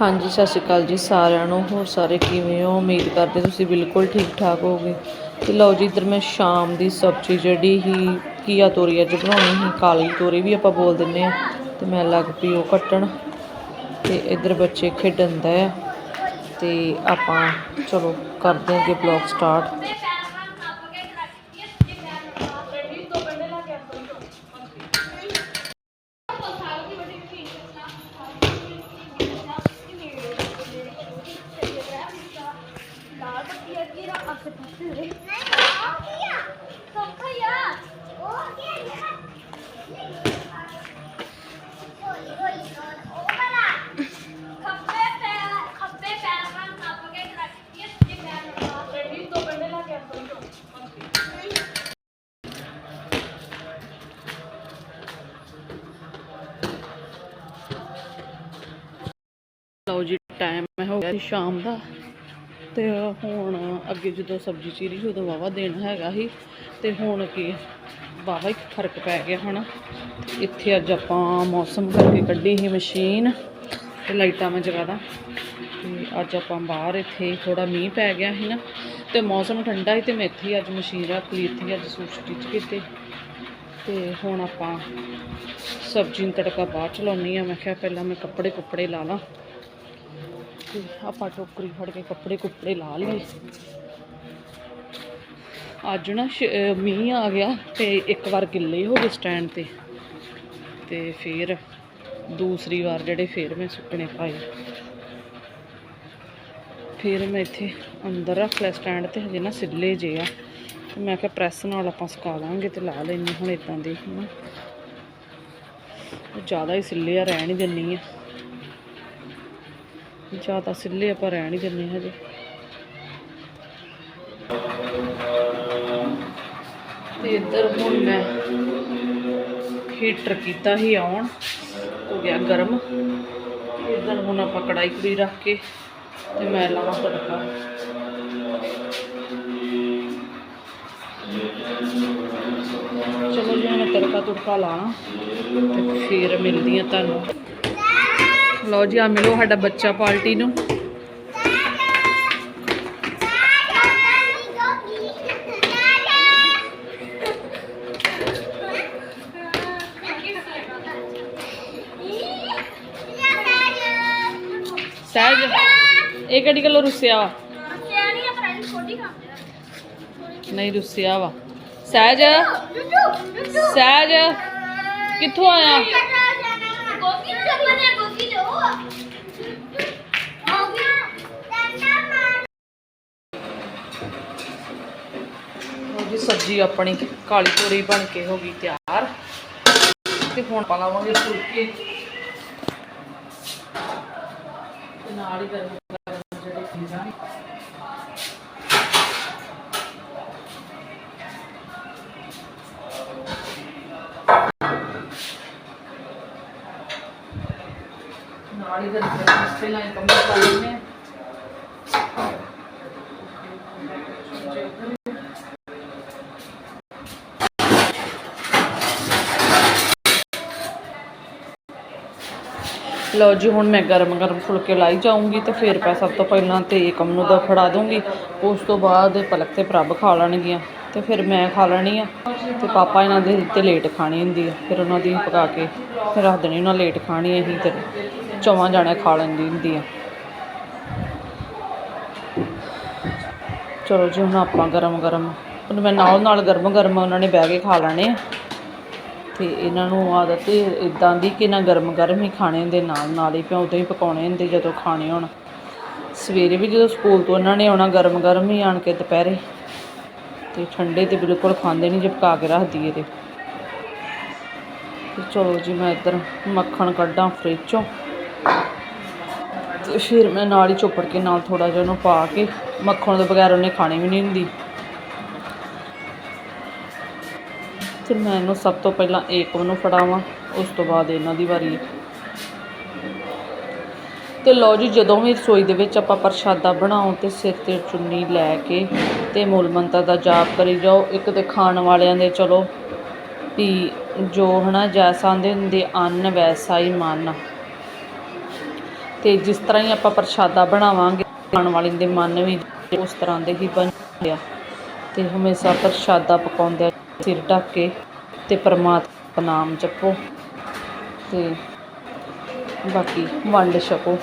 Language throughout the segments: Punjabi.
ਹਾਂਜੀ, ਸਤਿ ਸ਼੍ਰੀ ਅਕਾਲ ਜੀ ਸਾਰਿਆਂ ਨੂੰ। ਹੋਰ ਸਾਰੇ ਕਿਵੇਂ ਹੋ? ਉਮੀਦ ਕਰਦੇ ਤੁਸੀਂ ਬਿਲਕੁਲ ਠੀਕ ਠਾਕ ਹੋਗੇ ਤੇ ਲਓ ਜੀ, ਇੱਧਰ ਮੈਂ ਸ਼ਾਮ ਦੀ ਸਬਜ਼ੀ ਜਿਹੜੀ ਹੀ ਕੀਆ ਤੋਰੀ ਅੱਜ ਬਣਾਉਣੀ ਸੀ, ਕਾਲੀ ਤੋਰੀ ਵੀ ਆਪਾਂ ਬੋਲ ਦਿੰਦੇ ਆ ਤੇ ਮੈਂ ਲੱਗ ਪਈ ਉਹ ਕੱਟਣ। ਤੇ ਇੱਧਰ ਬੱਚੇ ਖੇਡਣ ਦਾ ਆ ਤੇ ਆਪਾਂ ਚਲੋ ਕਰਦੇ ਹਾਂ ਅੱਗੇ ਬਲੌਗ ਸਟਾਰਟ ਖੱਬੇ ਪੈਰ ਖੱਬੇ ਲਓ ਜੀ ਟਾਈਮ ਹੋ ਗਿਆ ਸ਼ਾਮ ਦਾ। ਤੇ ਹੁਣ ਅੱਗੇ ਜਦੋਂ ਸਬਜ਼ੀ ਚੀਰੀ ਸੀ, ਉਦੋਂ ਵਾਵਾ ਦੇਣ ਹੈਗਾ ਸੀ। ਤੇ ਹੁਣ ਕੀ ਵਾਵਾ ਹੀ ਫ਼ਰਕ ਪੈ ਗਿਆ ਹਨਾ। ਇੱਥੇ ਅੱਜ ਆਪਾਂ ਮੌਸਮ ਕਰਕੇ ਕੱਢੀ ਸੀ ਮਸ਼ੀਨ ਤੇ ਲਾਈਟਾਂ ਮੈਂ ਜਗਾ ਦਾਂ। ਤੇ ਅੱਜ ਆਪਾਂ ਬਾਹਰ ਇੱਥੇ ਥੋੜਾ ਮੀਂਹ ਪੈ ਗਿਆ ਸੀ ਨਾ। ਤੇ ਮੌਸਮ ਠੰਡਾ ਸੀ ਤੇ ਮੈਂ ਇੱਥੇ ਹੀ ਅੱਜ ਮਸ਼ੀਨ ਰੱਖ ਲਈ, ਇੱਥੇ ਅੱਜ ਸੂਟ ਸਟਿਚ ਕੀਤੇ। ਤੇ ਹੁਣ ਆਪਾਂ ਸਬਜ਼ੀ ਨੂੰ ਤੜਕਾ ਬਾਅਦ ਚ ਲਾਉਣੀ ਆ ਮੈਂ ਕਿਹਾ ਪਹਿਲਾਂ ਮੈਂ ਕੱਪੜੇ ਕੁੱਪੜੇ ਲਾ ਲਾਂ। ਤੇ ਆਪਾਂ ਟੋਕਰੀ ਫੜ ਕੇ ਕੱਪੜੇ ਕੁੱਪੜੇ ਲਾ ਲਈਏ ਅੱਜ ਨਾ ਸ਼- ਅਹ ਮੀਂਹ ਆ ਗਿਆ ਤੇ ਇੱਕ ਵਾਰ ਗਿੱਲੇ ਹੋ ਗਏ ਸਟੈਂਡ ਤੇ। ਤੇ ਫਿਰ ਦੂਸਰੀ ਵਾਰ ਜਿਹੜੇ ਫਿਰ ਮੈਂ ਸੁੱਕਣੇ ਪਾਏ। ਫਿਰ ਮੈਂ ਇੱਥੇ ਅੰਦਰ ਰੱਖ ਲਿਆ ਸਟੈਂਡ ਤੇ, ਹਜੇ ਨਾ ਸਿੱਲੇ ਜੇ ਆ। ਤੇ ਮੈਂ ਕਿਹਾ ਪ੍ਰੈਸ ਨਾਲ ਆਪਾਂ ਸੁਕਾ ਲਾਂਗੇ ਤੇ ਲਾ ਲੈਣੀ ਹੁਣ ਇਦਾਂ ਦੇ। ਹਨਾ ਜ਼ਿਆਦਾ ਹੀ ਸਿੱਲੇ ਆ, ਰਹਿਣ ਹੀ ਦਿੰਨੀ ਆ। ਜ਼ਿਆਦਾ ਸਿੱਲੇ ਆਪਾਂ ਰਹਿ ਨਹੀਂ ਦਿੰਨੇ ਹਜੇ। ਤੇ ਇੱਧਰ ਹੁਣ ਮੈਂ ਹੀਟਰ ਕੀਤਾ ਹੀ ਆਉਣ, ਹੋ ਗਿਆ ਗਰਮ। ਇੱਧਰ ਹੁਣ ਆਪਾਂ ਕੜਾਈ ਕੁੜੀ ਰੱਖ ਕੇ ਤੇ ਮੈਂ ਲਾਵਾਂ ਤੜਕਾ। ਚਲੋ ਜੀ ਮੈਂ ਤੜਕਾ ਤੁੜਕਾ ਲਾਣਾ ਤੇ ਫਿਰ ਮਿਲਦੀ ਆ ਤੁਹਾਨੂੰ। ਲਓ ਜੀ ਆ ਮਿਲੋ ਸਾਡਾ ਬੱਚਾ ਪਾਰਟੀ ਨੂੰ। ਸਹਿਜ, ਇਹ ਕਿਹੜੀ ਗੱਲੋਂ ਰੁੱਸਿਆ ਵਾ? ਨਹੀਂ, ਰੁੱਸਿਆ ਵਾ। ਸਹਿਜ ਸਹਿਜ, ਕਿੱਥੋਂ ਆਇਆ? ਜੀ, ਸਬਜ਼ੀ ਆਪਣੀ ਕਾਲੀ ਤੋਰੀ ਬਣ ਕੇ ਹੋ ਗਈ ਤਿਆਰ। ਤੇ ਹੁਣ ਪਾ ਲਾਵਾਂਗੇ ਫੁਲਕੇ। ਤੇ ਨਾਲ ਹੀ ਗਰਮ ਗਰਮ ਜਿਹੜੇ ਪੀਜ਼ਾ ਨਾਲ ਹੀ ਗਰਮ ਗਰਮ ਪਹਿਲਾਂ ਹੀ ਲਓ ਜੀ, ਹੁਣ ਮੈਂ ਗਰਮ ਗਰਮ ਫੁਲਕੇ ਲਾਈ ਜਾਊਂਗੀ ਤੇ ਫਿਰ ਮੈਂ ਸਭ ਤੋਂ ਪਹਿਲਾਂ ਤੇ ਕਮ ਨੂੰ ਦਾ ਫੜਾ ਦੂੰਗੀ ਉਸ ਤੋਂ ਬਾਅਦ ਪਲਕ ਤੇ ਪ੍ਰਭ ਖਾ ਲੈਣਗੀਆਂ ਤੇ ਫਿਰ ਮੈਂ ਖਾ ਲੈਣੀ ਆ। ਤੇ ਪਾਪਾ ਇਹਨਾਂ ਦੇ ਤੇ ਲੇਟ ਖਾਣੀ ਹੁੰਦੀ ਆ। ਫਿਰ ਉਹਨਾਂ ਦੀ ਪਕਾ ਕੇ ਫਿਰ ਰੱਖ ਦੇਣੀ, ਉਹਨਾਂ ਲੇਟ ਖਾਣੀ ਅਸੀਂ ਤੇ। ਚੌਵਾਂ ਜਾਣੇ ਖਾ ਲੈਂਦੀ ਹੁੰਦੀ ਆ। ਚਲੋ ਜੀ, ਹੁਣ ਆਪਾਂ ਗਰਮ ਗਰਮ। ਹੁਣ ਮੈਂ ਨਾਲ ਨਾਲ ਗਰਮ ਗਰਮ ਉਹਨਾਂ ਨੇ ਬਹਿ ਕੇ ਖਾ ਲੈਣੇ ਆ। ਤੇ ਇਹਨਾਂ ਨੂੰ ਆਦਤ ਇਦਾਂ ਦੀ ਕਿ ਨਾ ਗਰਮ ਗਰਮ ਹੀ ਖਾਣੇ ਹੁੰਦੇ, ਨਾਲ ਨਾਲ ਹੀ ਪਿਓ ਉਦੋਂ ਹੀ ਪਕਾਉਣੇ ਹੁੰਦੇ ਜਦੋਂ ਖਾਣੇ ਹੋਣ। ਸਵੇਰੇ ਵੀ ਜਦੋਂ ਸਕੂਲ ਤੋਂ ਇਹਨਾਂ ਨੇ ਆਉਣਾ, ਗਰਮ ਗਰਮ ਹੀ ਆਣ ਕੇ ਦੁਪਹਿਰੇ। ਤੇ ਠੰਡੇ ਤੇ ਬਿਲਕੁਲ ਖਾਂਦੇ ਨਹੀਂ ਜੇ ਪਕਾ ਕੇ ਰੱਖ ਦਈਏ ਤੇ। ਤੇ ਚਲੋ ਜੀ, ਮੈਂ ਇੱਧਰ ਮੱਖਣ ਕੱਢਾਂ ਫਰਿੱਜ ਚੋਂ। ਤੇ ਫਿਰ ਮੈਂ ਨਾਲ ਹੀ ਚੋਪੜ ਕੇ ਨਾਲ ਥੋੜਾ ਜਿਹਾ ਉਹਨੂੰ ਪਾ ਕੇ ਮੱਖਣ ਤੋਂ ਬਗੈਰ ਉਹਨੇ ਖਾਣੀ ਵੀ ਨਹੀਂ ਹੁੰਦੀ। ਤੇ ਮੈਂ ਇਹਨੂੰ ਸਭ ਤੋਂ ਪਹਿਲਾਂ ਏਕਮ ਨੂੰ ਫੜਾਵਾਂ, ਉਸ ਤੋਂ ਬਾਅਦ ਇਹਨਾਂ ਦੀ ਵਾਰੀ। ਹੈ ਤੇ ਲਓ ਜੀ, ਜਦੋਂ ਵੀ ਰਸੋਈ ਦੇ ਵਿੱਚ ਆਪਾਂ ਪ੍ਰਸ਼ਾਦਾ ਬਣਾਉ ਤੇ ਸਿਰ ਤੇ ਚੁੰਨੀ ਲੈ ਕੇ ਤੇ ਮੂਲ ਮੰਤਰ ਦਾ ਜਾਪ ਕਰੀ ਜਾਓ, ਇੱਕ ਤੇ ਖਾਣ ਵਾਲਿਆਂ ਦੇ ਚਲੋ, ਵੀ ਜੋ ਹਨਾ ਜੈਸਾ ਦੇ ਹੁੰਦੇ, ਅੰਨ ਵੈਸਾ ਹੀ ਮਨ। ਤੇ ਜਿਸ ਤਰ੍ਹਾਂ ਹੀ ਆਪਾਂ ਪ੍ਰਸ਼ਾਦਾ ਬਣਾਵਾਂਗੇ, ਖਾਣ ਵਾਲੇ ਦੇ ਮਨ ਵੀ ਉਸ ਤਰ੍ਹਾਂ ਦੇ ਹੀ ਬਣ ਗਿਆ ਤੇ ਹਮੇਸ਼ਾ ਪ੍ਰਸ਼ਾਦਾ ਪਕਾਉਂਦੇ ਸਿਰ ਢੱਕ ਕੇ ਤੇ ਪਰਮਾਤਮਾ ਨਾਮ ਜਪੋ ਤੇ ਬਾਕੀ ਵੰਡ ਛਕੋ।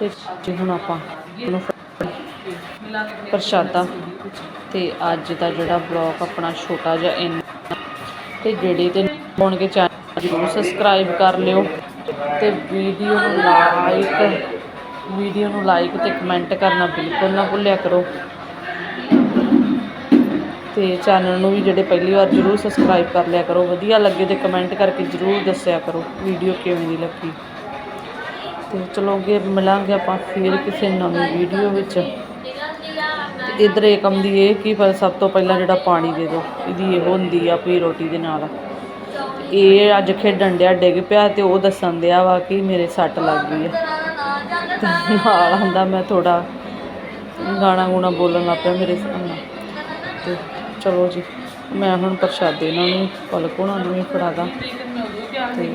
ਤੇ ਜੀ ਹੁਣ ਆਪਾਂ ਇਹਨੂੰ ਪ੍ਰਸ਼ਾਦਾ ਤੇ ਅੱਜ ਦਾ ਜਿਹੜਾ ਬਲੌਗ ਆਪਣਾ ਛੋਟਾ ਜਿਹਾ ਇੰਨਾ, ਤੇ ਜਿਹੜੇ ਤੇ ਹੋਣਗੇ ਚੈਨਲ ਜ਼ਰੂਰ ਸਬਸਕ੍ਰਾਈਬ ਕਰ ਲਿਓ। ਤੇ ਵੀਡੀਓ ਨੂੰ ਲਾਈਕ ਵੀਡੀਓ ਨੂੰ ਲਾਈਕ ਤੇ ਕਮੈਂਟ ਕਰਨਾ ਬਿਲਕੁਲ ਨਾ ਭੁੱਲਿਆ ਕਰੋ। ਤੇ ਚੈਨਲ ਨੂੰ ਵੀ ਜਿਹੜੇ ਪਹਿਲੀ ਵਾਰ ਜ਼ਰੂਰ ਸਬਸਕ੍ਰਾਈਬ ਕਰ ਲਿਆ ਕਰੋ। ਵਧੀਆ ਲੱਗੇ ਤੇ ਕਮੈਂਟ ਕਰਕੇ ਜ਼ਰੂਰ ਦੱਸਿਆ ਕਰੋ ਵੀਡੀਓ ਕਿਵੇਂ ਦੀ ਲੱਗੀ। ਤੇ ਚਲੋ ਅੱਗੇ ਮਿਲਾਂਗੇ ਆਪਾਂ ਫਿਰ ਕਿਸੇ ਨਵੀਂ ਵੀਡੀਓ ਵਿੱਚ। ਤੇ ਇਧਰ ਏਕਮ ਦੀ ਇਹ ਕਿ ਪਰ ਸਭ ਤੋਂ ਪਹਿਲਾਂ ਜਿਹੜਾ ਪਾਣੀ ਦੇ ਦਿਓ। ਇਹਦੀ ਇਹ ਹੁੰਦੀ ਆ ਪੀ ਰੋਟੀ ਦੇ ਨਾਲ। ਇਹ ਅੱਜ ਖੇਡਣ ਡਿਆ, ਡਿੱਗ ਪਿਆ ਤੇ ਉਹ ਦੱਸਣ ਦਿਆ ਵਾ ਕਿ ਮੇਰੇ ਸੱਟ ਲੱਗ ਗਈ ਹੈ ਤੇ ਨਾਲ ਆਂਦਾ ਮੈਂ ਥੋੜਾ ਗਾਣਾ ਗੂਣਾ ਬੋਲਣ ਲੱਗ ਪਿਆ ਮੇਰੇ ਸਾਹਮਣੇ। ਤੇ ਚਲੋ ਜੀ, ਮੈਂ ਹੁਣ ਪ੍ਰਸ਼ਾਦੇ ਇਹਨਾਂ ਨੂੰ ਪਲਕ ਉਹਨਾਂ ਨੂੰ ਵੀ ਫੜਾ ਤੇ